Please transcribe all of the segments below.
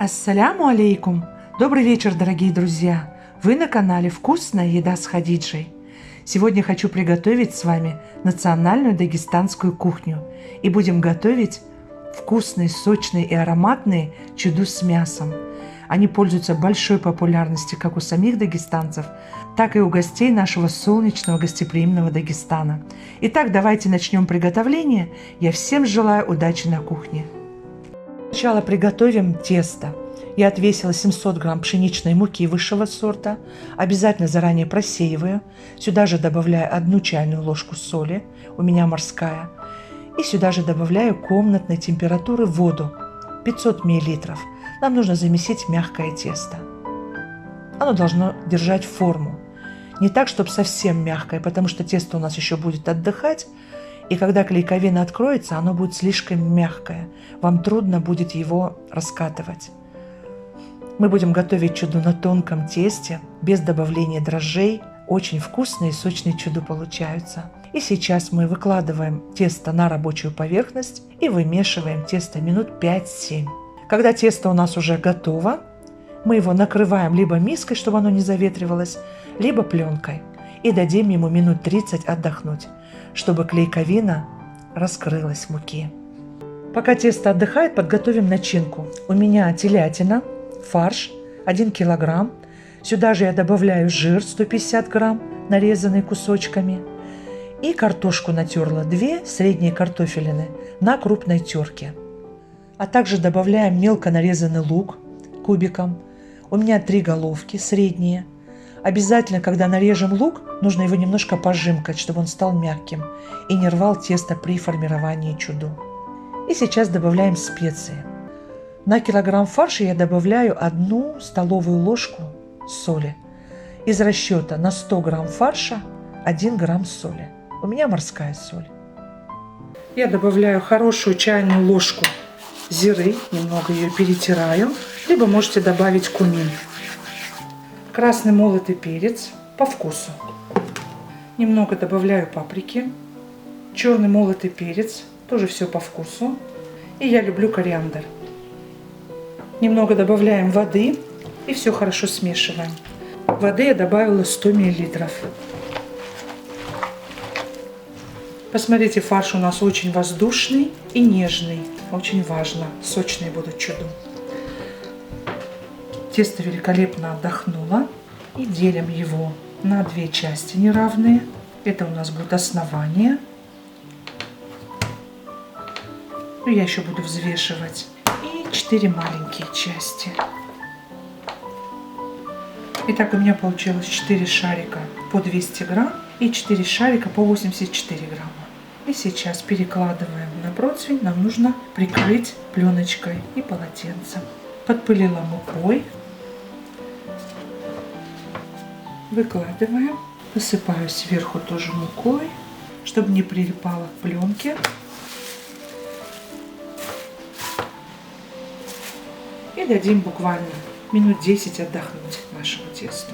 Ассаляму алейкум! Добрый вечер, дорогие друзья! Вы на канале «Вкусная еда с Хадиджей». Сегодня хочу приготовить с вами национальную дагестанскую кухню. И будем готовить вкусные, сочные и ароматные чуду с мясом. Они пользуются большой популярностью как у самих дагестанцев, так и у гостей нашего солнечного гостеприимного Дагестана. Итак, давайте начнем приготовление. Я всем желаю удачи на кухне. Сначала приготовим тесто. Я отвесила 700 грамм пшеничной муки высшего сорта. Обязательно заранее просеиваю. Сюда же добавляю одну чайную ложку соли, у меня морская. И сюда же добавляю комнатной температуры воду, 500 миллилитров. Нам нужно замесить мягкое тесто. Оно должно держать форму. Не так, чтобы совсем мягкое, потому что тесто у нас еще будет отдыхать, и когда клейковина откроется, оно будет слишком мягкое. Вам трудно будет его раскатывать. Мы будем готовить чуду на тонком тесте, без добавления дрожжей. Очень вкусные и сочные чуду получаются. И сейчас мы выкладываем тесто на рабочую поверхность и вымешиваем тесто минут 5-7. Когда тесто у нас уже готово, мы его накрываем либо миской, чтобы оно не заветривалось, либо пленкой и дадим ему минут 30 отдохнуть чтобы клейковина раскрылась в муке. Пока тесто отдыхает, подготовим начинку. У меня телятина, фарш 1 килограмм. Сюда же я добавляю жир 150 грамм, нарезанный кусочками. И картошку натерла 2 средние картофелины на крупной терке. А также добавляем мелко нарезанный лук кубиком. У меня три головки средние – Обязательно, когда нарежем лук, нужно его немножко пожимкать, чтобы он стал мягким и не рвал тесто при формировании чуду. И сейчас добавляем специи. На килограмм фарша я добавляю одну столовую ложку соли. Из расчета на 100 грамм фарша 1 грамм соли. У меня морская соль. Я добавляю хорошую чайную ложку зиры, немного ее перетираю, либо можете добавить кумин красный молотый перец по вкусу. Немного добавляю паприки, черный молотый перец, тоже все по вкусу. И я люблю кориандр. Немного добавляем воды и все хорошо смешиваем. Воды я добавила 100 миллилитров. Посмотрите, фарш у нас очень воздушный и нежный. Очень важно, сочные будут чудо. Тесто великолепно отдохнуло. И делим его на две части неравные. Это у нас будет основание. Ну, я еще буду взвешивать. И 4 маленькие части. Итак, у меня получилось 4 шарика по 200 грамм и 4 шарика по 84 грамма. И сейчас перекладываем на противень. Нам нужно прикрыть пленочкой и полотенцем. Подпылила мукой Выкладываем. Посыпаю сверху тоже мукой, чтобы не прилипало к пленке. И дадим буквально минут 10 отдохнуть нашему тесту.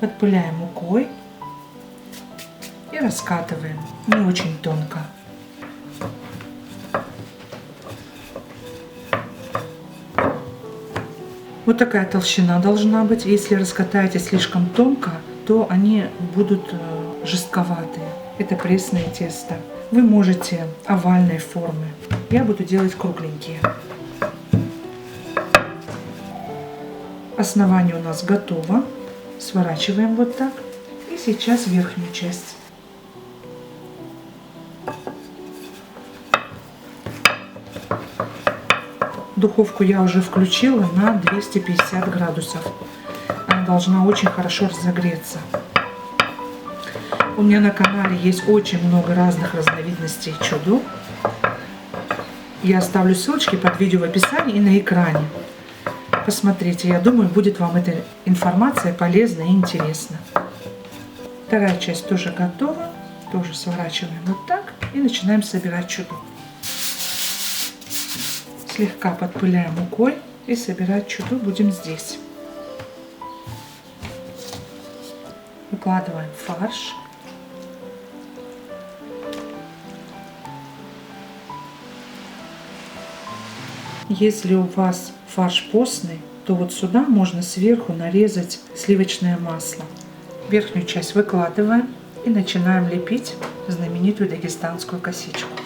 Подпыляем мукой и раскатываем не очень тонко. Вот такая толщина должна быть. Если раскатаете слишком тонко, то они будут э, жестковатые. Это пресное тесто. Вы можете овальной формы. Я буду делать кругленькие. Основание у нас готово. Сворачиваем вот так. И сейчас верхнюю часть. Духовку я уже включила на 250 градусов. Она должна очень хорошо разогреться. У меня на канале есть очень много разных разновидностей чудо. Я оставлю ссылочки под видео в описании и на экране. Посмотрите, я думаю, будет вам эта информация полезна и интересна. Вторая часть тоже готова. Тоже сворачиваем вот так и начинаем собирать чудо слегка подпыляем мукой и собирать чуду будем здесь. Выкладываем фарш. Если у вас фарш постный, то вот сюда можно сверху нарезать сливочное масло. Верхнюю часть выкладываем и начинаем лепить знаменитую дагестанскую косичку.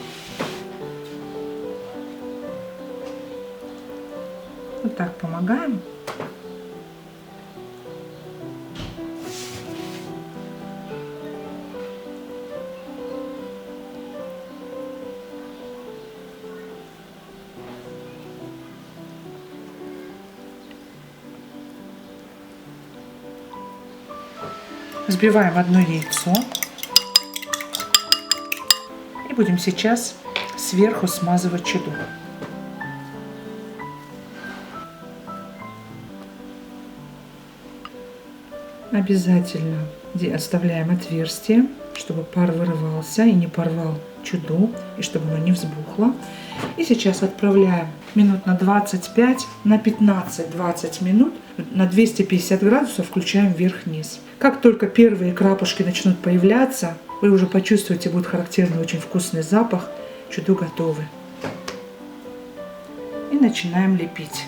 Вот так помогаем. Взбиваем одно яйцо. И будем сейчас сверху смазывать чеду. Обязательно оставляем отверстие, чтобы пар вырывался и не порвал чуду, и чтобы оно не взбухло. И сейчас отправляем минут на 25, на 15-20 минут на 250 градусов, включаем вверх-вниз. Как только первые крапушки начнут появляться, вы уже почувствуете, будет характерный очень вкусный запах. Чуду готовы. И начинаем лепить.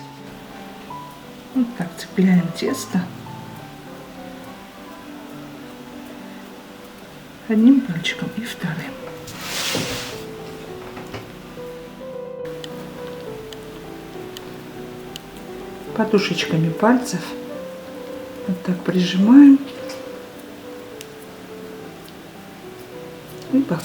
Вот так цепляем тесто. Одним пальчиком и вторым. подушечками пальцев вот так прижимаем и по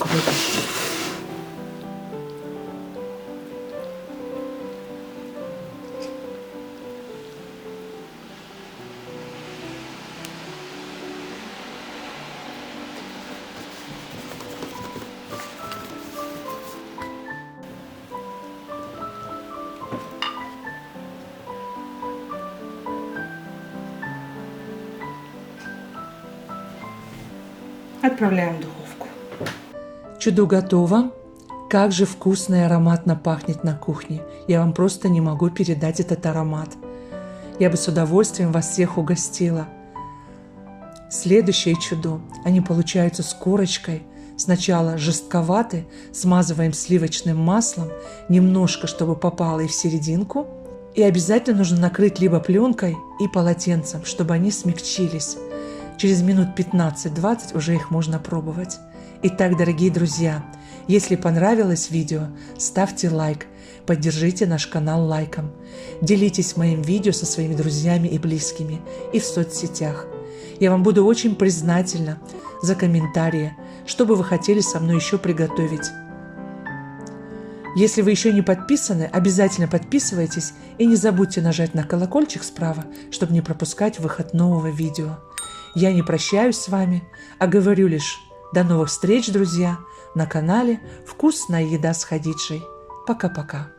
Отправляем в духовку. Чудо готово. Как же вкусно и ароматно пахнет на кухне. Я вам просто не могу передать этот аромат. Я бы с удовольствием вас всех угостила. Следующее чудо. Они получаются с корочкой. Сначала жестковаты, смазываем сливочным маслом, немножко, чтобы попало и в серединку. И обязательно нужно накрыть либо пленкой и полотенцем, чтобы они смягчились. Через минут 15-20 уже их можно пробовать. Итак, дорогие друзья, если понравилось видео, ставьте лайк, поддержите наш канал лайком, делитесь моим видео со своими друзьями и близкими и в соцсетях. Я вам буду очень признательна за комментарии, что бы вы хотели со мной еще приготовить. Если вы еще не подписаны, обязательно подписывайтесь и не забудьте нажать на колокольчик справа, чтобы не пропускать выход нового видео. Я не прощаюсь с вами, а говорю лишь до новых встреч, друзья, на канале «Вкусная еда с Хадиджей». Пока-пока.